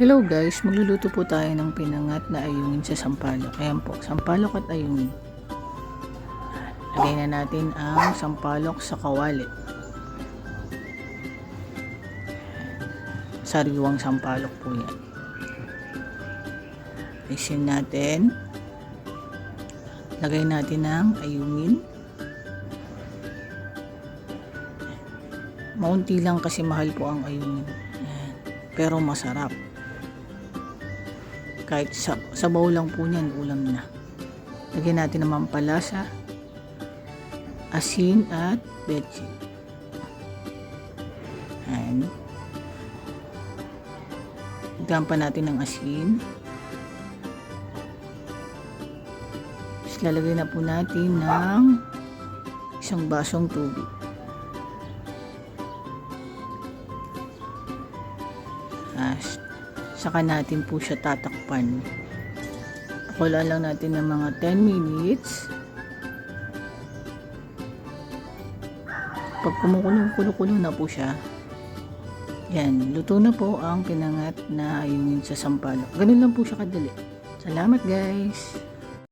Hello guys, magluluto po tayo ng pinangat na ayungin sa sampalok. Ayan po, sampalok at ayungin. Lagay na natin ang sampalok sa kawali. Sariwang sampalok po yan. Isin natin. Lagay natin ang ayungin. Maunti lang kasi mahal po ang ayungin. Pero masarap. Kahit sa, sabaw lang po niyan, ulam na. Lagyan natin naman palasa, asin at betchin. Ayan. Lagyan pa natin ng asin. Tapos lalagay na po natin ng isang basong tubig. As, saka natin po siya tatakpan. Pakulaan lang natin ng mga 10 minutes. Pag kumukulo-kulo na po siya, yan, luto na po ang pinangat na ayungin sa sampalok. Ganun lang po siya kadali. Salamat guys!